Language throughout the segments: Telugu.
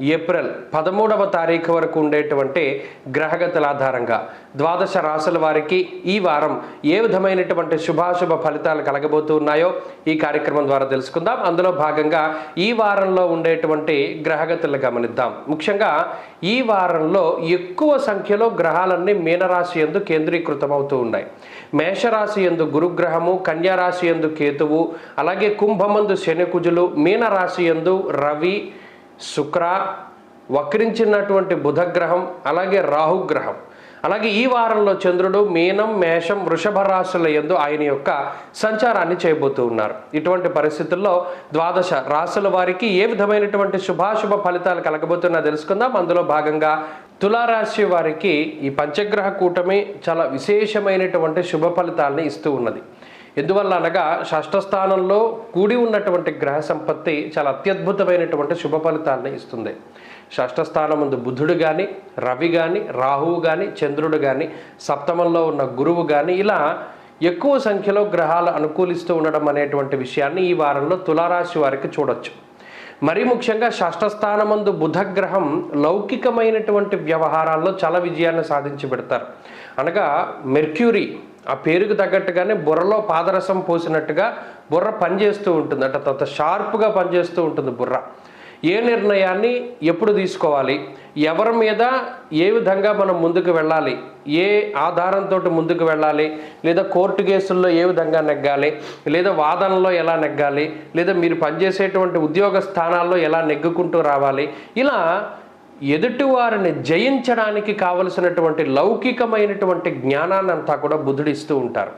ఏప్రిల్ పదమూడవ తారీఖు వరకు ఉండేటువంటి గ్రహగతుల ఆధారంగా ద్వాదశ రాసుల వారికి ఈ వారం ఏ విధమైనటువంటి శుభాశుభ ఫలితాలు కలగబోతూ ఉన్నాయో ఈ కార్యక్రమం ద్వారా తెలుసుకుందాం. అందులో భాగంగా ఈ వారంలో ఉండేటువంటి గ్రహగతులు గమనిద్దాం. ముఖ్యంగా ఈ వారంలో ఎక్కువ సంఖ్యలో గ్రహాలన్నీ మీనరాశి ఎందు కేంద్రీకృతమవుతూ ఉన్నాయి. మేషరాశి ఎందు గురుగ్రహము కన్యారాశి ఎందు కేతువు అలాగే కుంభమందు శనికుజులు మీనరాశి ఎందు రవి శుక్ర వక్రించినటువంటి బుధగ్రహం అలాగే రాహుగ్రహం. అలాగే ఈ వారంలో చంద్రుడు మీనం మేషం వృషభ రాశుల ఎందు ఆయన యొక్క సంచారాన్ని చేయబోతూ ఉన్నారు. ఇటువంటి పరిస్థితుల్లో ద్వాదశ రాశుల వారికి ఏ విధమైనటువంటి శుభాశుభ ఫలితాలు కలగబోతున్నా తెలుసుకుందాం. అందులో భాగంగా తులారాశి వారికి ఈ పంచగ్రహ కూటమి చాలా విశేషమైనటువంటి శుభ ఫలితాలని ఇస్తూ ఉన్నది. ఎందువల్ల అనగా షష్ఠ స్థానంలో కూడి ఉన్నటువంటి గ్రహ సంపత్తి చాలా అత్యద్భుతమైనటువంటి శుభ ఫలితాలను ఇస్తుంది. షష్ఠస్థానం ముందు బుధుడు కానీ రవి కానీ రాహువు కానీ చంద్రుడు కానీ సప్తమంలో ఉన్న గురువు కానీ ఇలా ఎక్కువ సంఖ్యలో గ్రహాలు అనుకూలిస్తూ ఉండడం అనేటువంటి విషయాన్ని ఈ వారంలో తులారాశి వారికి చూడొచ్చు. మరీ ముఖ్యంగా షష్టస్థానమందు బుధగ్రహం లౌకికమైనటువంటి వ్యవహారాల్లో చాలా విజయాన్ని సాధించి పెడతారు. అనగా మెర్క్యూరీ ఆ పేరుకు తగ్గట్టుగానే బుర్రలో పాదరసం పోసినట్టుగా బుర్ర పనిచేస్తూ ఉంటుంది. అంటే అంత షార్ప్గా పనిచేస్తూ ఉంటుంది బుర్ర. ఏ నిర్ణయాన్ని ఎప్పుడు తీసుకోవాలి? ఎవరి మీద ఏ విధంగా మనం ముందుకు వెళ్ళాలి? ఏ ఆధారంతో ముందుకు వెళ్ళాలి? లేదా కోర్టు కేసుల్లో ఏ విధంగా నెగ్గాలి? లేదా వాదనలో ఎలా నెగ్గాలి? లేదా మీరు పనిచేసేటువంటి ఉద్యోగ స్థానాల్లో ఎలా నెగ్గుకుంటూ రావాలి? ఇలా ఎదుటివారిని జయించడానికి కావలసినటువంటి లౌకికమైనటువంటి జ్ఞానాన్ని అంతా కూడా బుద్ధుడిస్తూ ఉంటారు.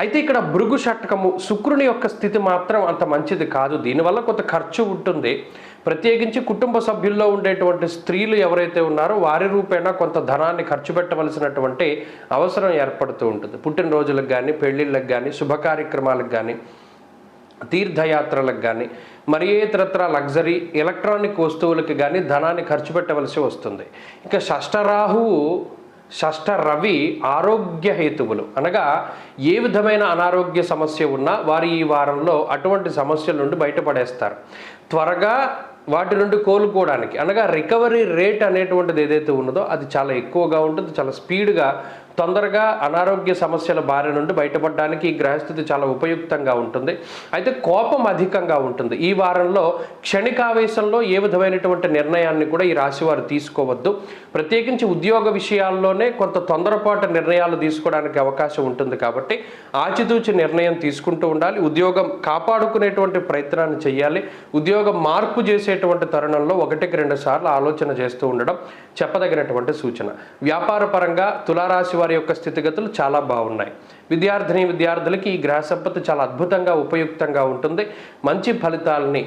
అయితే ఇక్కడ భృగు షట్కము శుక్రుని యొక్క స్థితి మాత్రం అంత మంచిది కాదు. దీనివల్ల కొంత ఖర్చు ఉంటుంది. ప్రత్యేకించి కుటుంబ సభ్యుల్లో ఉండేటువంటి స్త్రీలు ఎవరైతే ఉన్నారో వారి రూపేణా కొంత ధనాన్ని ఖర్చు పెట్టవలసినటువంటి అవసరం ఏర్పడుతూ ఉంటుంది. పుట్టినరోజులకు కానీ పెళ్ళిళ్ళకి కానీ శుభ కార్యక్రమాలకు కానీ తీర్థయాత్రలకు కానీ మరి ఇతరత్ర లగ్జరీ ఎలక్ట్రానిక్ వస్తువులకు కానీ ధనాన్ని ఖర్చు పెట్టవలసి వస్తుంది. ఇంకా షష్టరాహువు షష్ఠ రవి ఆరోగ్య హేతువులు. అనగా ఏ విధమైన అనారోగ్య సమస్య ఉన్నా వారు ఈ వారంలో అటువంటి సమస్యల నుండి బయటపడేస్తారు. త్వరగా వాటి నుండి కోలుకోవడానికి. అనగా రికవరీ రేట్ అనేటువంటిది ఏదైతే ఉన్నదో అది చాలా ఎక్కువగా ఉంటుంది చాలా స్పీడ్గా తొందరగా అనారోగ్య సమస్యల బారి నుండి బయటపడడానికి ఈ గ్రహస్థితి చాలా ఉపయుక్తంగా ఉంటుంది. అయితే కోపం అధికంగా ఉంటుంది. ఈ వారంలో క్షణికావేశంలో ఏ విధమైనటువంటి నిర్ణయాన్ని కూడా ఈ రాశి వారు తీసుకోవద్దు. ప్రత్యేకించి ఉద్యోగ విషయాల్లోనే కొంత తొందరపాటు నిర్ణయాలు తీసుకోవడానికి అవకాశం ఉంటుంది కాబట్టి ఆచితూచి నిర్ణయం తీసుకుంటూ ఉండాలి. ఉద్యోగం కాపాడుకునేటువంటి ప్రయత్నాన్ని చేయాలి ఉద్యోగం మార్పు చేసేటువంటి తరుణంలో ఒకటికి రెండు సార్లు ఆలోచన చేస్తూ ఉండడం చెప్పదగినటువంటి సూచన. వ్యాపార పరంగా తులారాశి వారి యొక్క స్థితిగతులు చాలా బాగున్నాయి. విద్యార్థిని విద్యార్థులకి ఈ గ్రహ సంపత్తి చాలా అద్భుతంగా ఉపయుక్తంగా ఉంటుంది. మంచి ఫలితాలని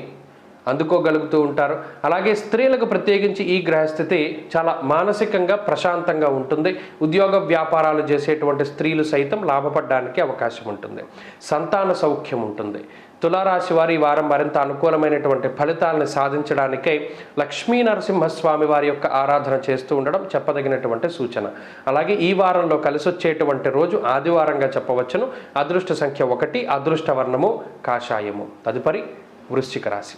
అందుకోగలుగుతూ ఉంటారు. అలాగే స్త్రీలకు ప్రత్యేకించి ఈ గ్రహస్థితి చాలా మానసికంగా ప్రశాంతంగా ఉంటుంది. ఉద్యోగ వ్యాపారాలు చేసేటువంటి స్త్రీలు సైతం లాభపడడానికి అవకాశం ఉంటుంది. సంతాన సౌఖ్యం ఉంటుంది. తులారాశి వారి వారం మరింత అనుకూలమైనటువంటి ఫలితాలను సాధించడానికై లక్ష్మీ నరసింహస్వామి వారి యొక్క ఆరాధన చేస్తూ ఉండడం చెప్పదగినటువంటి సూచన. అలాగే ఈ వారంలో కలిసి వచ్చేటువంటి రోజు ఆదివారంగా చెప్పవచ్చును. అదృష్ట సంఖ్య ఒకటి అదృష్ట వర్ణము కాషాయము. తదుపరి వృశ్చిక రాశి.